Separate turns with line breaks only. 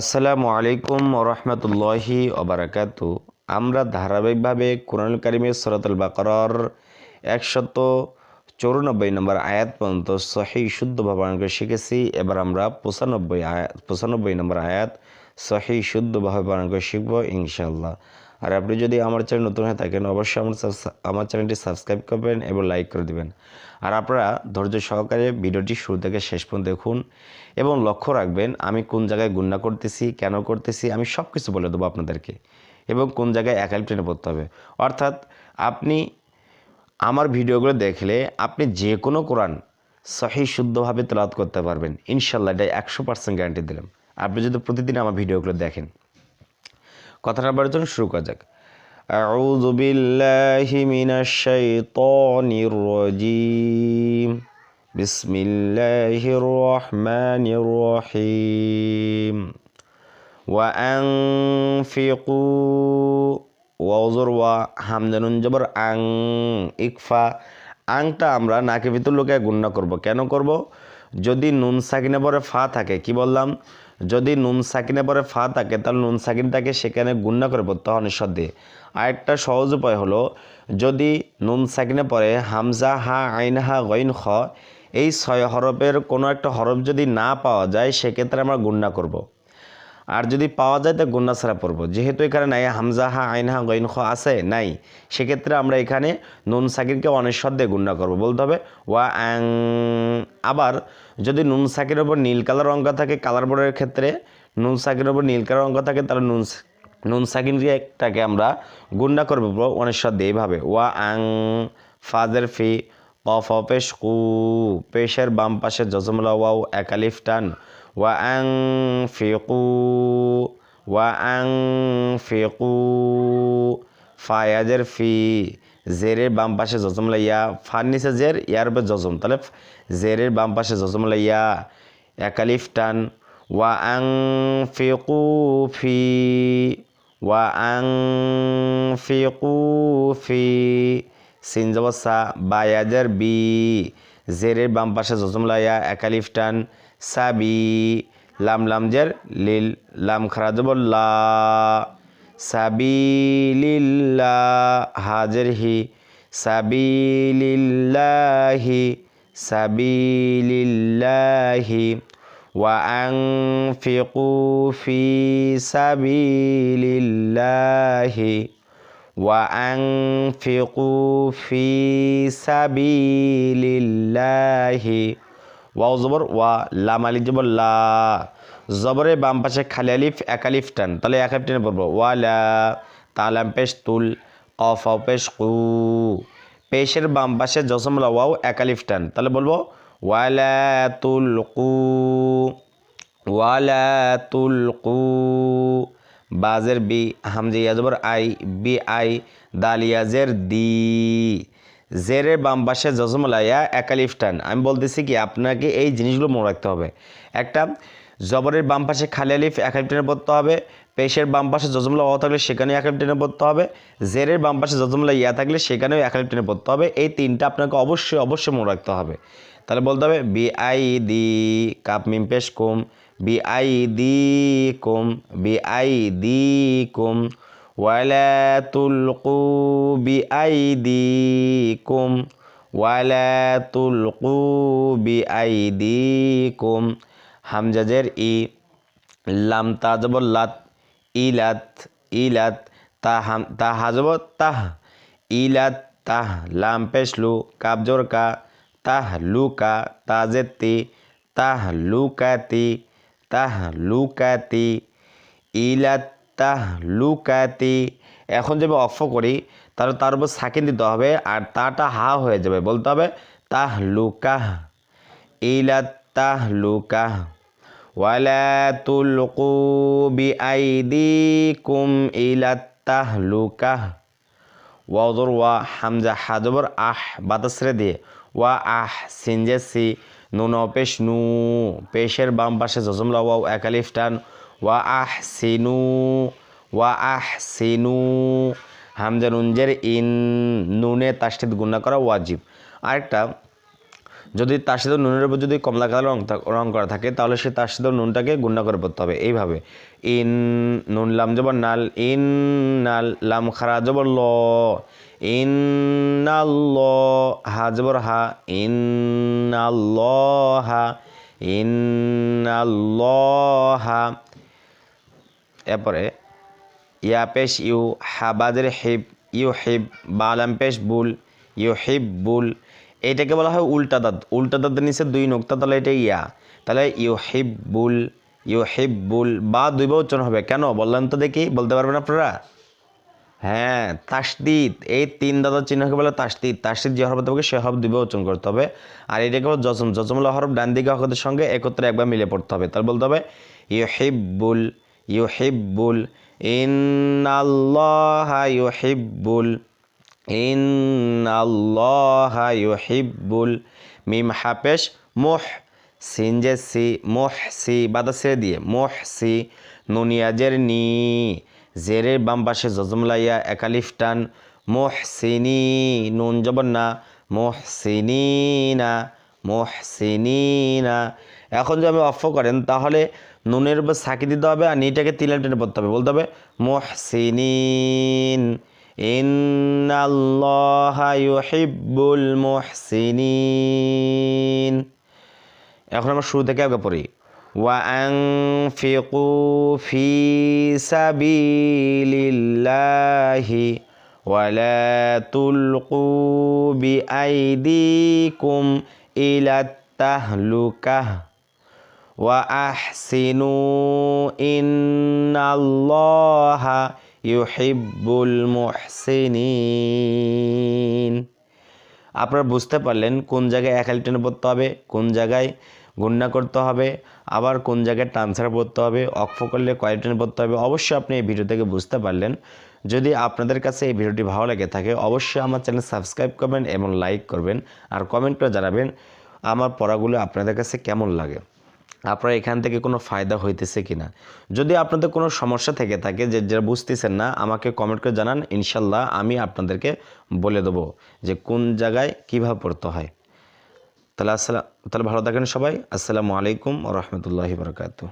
আসসালামু আলাইকুম রহমতুল্লাহি ওবরাকাত আমরা ধারাবাহিকভাবে কোরআন কারিমের সরাতুল বাকরার একশত চৌরানব্বই নম্বর আয়াত পর্যন্ত সহি শুদ্ধ ভাবে শিখেছি এবার আমরা পঁচানব্বই আয়াত পঁচানব্বই নম্বর আয়াত সহি শুদ্ধভাবে পালন করে শিখব ইনশাল্লাহ আর আপনি যদি আমার চ্যানেল নতুন হয়ে থাকেন অবশ্যই আমার আমার চ্যানেলটি সাবস্ক্রাইব করবেন এবং লাইক করে দেবেন আর আপনারা ধৈর্য সহকারে ভিডিওটি শুরু থেকে শেষ পর্যন্ত দেখুন এবং লক্ষ্য রাখবেন আমি কোন জায়গায় গুন্ডা করতেছি কেন করতেছি আমি সব কিছু বলে দেবো আপনাদেরকে এবং কোন জায়গায় একাই ট্রেনে পড়তে হবে অর্থাৎ আপনি আমার ভিডিওগুলো দেখলে আপনি যে কোনো কোরআন সহি শুদ্ধভাবে তেলাত করতে পারবেন ইনশাল্লাহ এটা একশো পার্সেন্ট গ্যারান্টি দিলাম আপনি যদি প্রতিদিন আমার ভিডিওগুলো দেখেন কথাটা বার জন্য শুরু করা যাক أعوذ بالله من الشيطان الرجيم بسم الله الرحمن الرحيم وأنفقوا ওয়াউজর ওয়া হামদানুন জবর আং ইকফা আংটা আমরা নাকি ভিতর লোকে গুণ্য করবো কেন করব যদি নুন সাকিনে পরে ফা থাকে কি বললাম যদি নুন সাকিনে পরে ফা থাকে তাহলে নুন সাকিনটাকে সেখানে গুন্না করে পড়তে হয় অনিশ্বর দিয়ে আরেকটা সহজ উপায় হলো যদি নুন সাকিনে পরে হামজা হা আইন হা গইন খ এই ছয় হরফের কোনো একটা হরফ যদি না পাওয়া যায় সেক্ষেত্রে আমরা গুন্না করব। আর যদি পাওয়া যায় তা গন্যা সারা পড়ব যেহেতু এখানে নাই হামজা হা আইন হা গইন খ আছে নাই সেক্ষেত্রে আমরা এখানে নুন সাকিরকে অনেশ্বর গুন্না করব বলতে হবে ওয়া অ্যাং আবার যদি নুন সাকির ওপর নীল কালার অঙ্ক থাকে কালার বোর্ডের ক্ষেত্রে নুন সাকির ওপর নীল কালার অঙ্ক থাকে তাহলে নুন নুন সাকিনটাকে আমরা গুন্ডা করব অনেশ্বর এইভাবে ওয়া আং ফাজের ফি অফ পেশ কু পেশের বাম পাশে জজমলা ওয়াও একালিফ টান وأنفقوا وأنفقوا ফায়াজের ফি জেরের বাম পাশে জজম লাইয়া ফার্নিসে জের ইয়ার বে জজম তাহলে জেরের বাম পাশে জজম লাইয়া একালিফ টান ওয়া আং ফিকু ফি ওয়া আং ফিকু ফি সিন জবসা বায়াজের বি জেরের বাম পাশে জজম লাইয়া একালিফ টান সাবি লাম লাম জের লিল লাম খারাজ বল্লা সাবিলিল্লা হাজের হি সাবিলিল্লাহি সাবিলিল্লাহি ওয়া আনফিকু ফি সাবিলিল্লাহি وأنفقوا في سبيل লিল্লাহি ওয়াও জবর ওয়া লাম আলিফ জবর লা জবরে বাম পাশে খালি আলিফ এক আলিফ টান তাহলে এক আলিফ টেনে পড়বো ওয়া লা তালাম পেশ তুল অফ আও পেশ কু পেশের বাম পাশে জসমলা ওয়াও এক আলিফ টান তাহলে বলবো ওয়ালা তুল কু ওয়ালা তুল কু বাজের বি হামজে জবর আই বি আই দালিয়াজের দি জেরের বাম পাশে জজমলাইয়া একালিফ টান আমি বলতেছি কি আপনাকে এই জিনিসগুলো মনে রাখতে হবে একটা জবরের বাম পাশে খালি আলিফ একালিফ টানে পড়তে হবে পেশের বাম পাশে জজমলা অ থাকলে সেখানেও একালিফ পড়তে হবে জেরের বাম পাশে জজমলা ইয়া থাকলে সেখানেও একালিফ পড়তে হবে এই তিনটা আপনাকে অবশ্যই অবশ্যই মনে রাখতে হবে তাহলে বলতে হবে বি আই দি কাপ মিম পেশ কুম বি আই দি কুম বি আই দি কুম ولا تلقوا بأيديكم ولا تلقوا بأيديكم হামজা ই লাম তাজবল্লাত লাত ইলাত ইলাত তা হাম তা হাজব তাহ ইলাত তাহ লাম পেশলু কাবজোর কা তাহ লুকা তাজেতি তাহ লুকাতি তাহ লুকাতি ইলাত লুকাতি এখন যাবে অফ করি তাহলে তার উপর সাকিন দিতে হবে আর তাটা হা হয়ে যাবে বলতে হবে তাহলুকাহ ইলা তাহলুকাহ ওয়ালা তুলকু বিআইদিকুম ইলা তাহলুকাহ ওয়াদর ওয়া হামজা হাজবর আহ বাতাসরে দিয়ে ওয়া আহ সিনজেসি নুন পেশ নু পেশের বাম পাশে জজমলা ওয়াও একালিফ টান ওয়া আহসিনু ওয়া আহসিনু হামজা নুনজের ইন নুনে তাসিদ গুণা করা ওয়াজিব আরেকটা যদি তার সাথে নুনের উপর যদি কমলা কালার রং রং করা থাকে তাহলে সে তার সাথে নুনটাকে গুন্ডা করে পড়তে হবে এইভাবে ইন নুন লাম জবর নাল ইন নাল লাম খারা জবর ল ইন ল হা জবর হা in law Ha in law হা এরপরে ইয়া পেশ ইউ হাবাদের হিব ইউ হিব বালাম পেশ বুল ইউ হিব বুল এইটাকে বলা হয় উল্টা দাঁত উল্টা দাঁতের নিচে দুই নোক্তা তাহলে এটা ইয়া তাহলে ইউ হিব বুল ইউ হিব বুল বা দুই উচ্চারণ হবে কেন বললেন তো দেখি বলতে পারবেন আপনারা হ্যাঁ তাসদিদ এই তিন দাদার চিহ্নকে বলে তাসদিদ তাসদিদ যে হরফ দেবকে সে হরফ দুইবার উচ্চারণ করতে হবে আর এটাকে বলে জজম জজমুল হরফ ডান দিকে হকদের সঙ্গে একত্রে একবার মিলে পড়তে হবে তাহলে বলতে হবে ইউহিব্বুল ইউহিব্বুল ইন্নাল্লাহা ইউহিব্বুল ইন্নাল্লাহা ইউহিব্বুল মিম হাপেশ মোহ সিনজেসি মোহসি বাতাসে দিয়ে সি নুনিয়াজের নি জেরের বাম পাশে জজমলাইয়া একালিফটান টান মোহসিনি নুন জবন্না না মোহসিনি না মোহসিনি না এখন যদি আমি অফ করেন তাহলে নুনের উপর সাকি দিতে হবে আর নিটাকে তিলের টেনে পড়তে হবে বলতে হবে মোহসিনিন ইন্নাল্লাহিবুল মোহসিনিন এখন আমরা শুরু থেকে আগে পড়ি وأنفقوا في سبيل الله ولا تلقوا بأيديكم إلى التهلكة وأحسنوا إن الله يحب المحسنين আপনারা বুঝতে পারলেন কোন জায়গায় এক টেনে পড়তে হবে কোন জায়গায় গুন্না করতে হবে আবার কোন জায়গায় ট্রান্সফার পড়তে হবে অক্ষ করলে কয় পড়তে হবে অবশ্যই আপনি এই ভিডিও থেকে বুঝতে পারলেন যদি আপনাদের কাছে এই ভিডিওটি ভালো লেগে থাকে অবশ্যই আমার চ্যানেল সাবস্ক্রাইব করবেন এবং লাইক করবেন আর কমেন্ট করে জানাবেন আমার পড়াগুলো আপনাদের কাছে কেমন লাগে আপনার এখান থেকে কোনো ফায়দা হইতেছে কিনা যদি আপনাদের কোনো সমস্যা থেকে থাকে যে যারা বুঝতেছেন না আমাকে কমেন্ট করে জানান ইনশাল্লাহ আমি আপনাদেরকে বলে দেবো যে কোন জায়গায় কীভাবে পড়তে হয় তাহলে আসসালাম তাহলে ভালো থাকেন সবাই আসসালামু আলাইকুম রহমতুল্লাহি বরকাত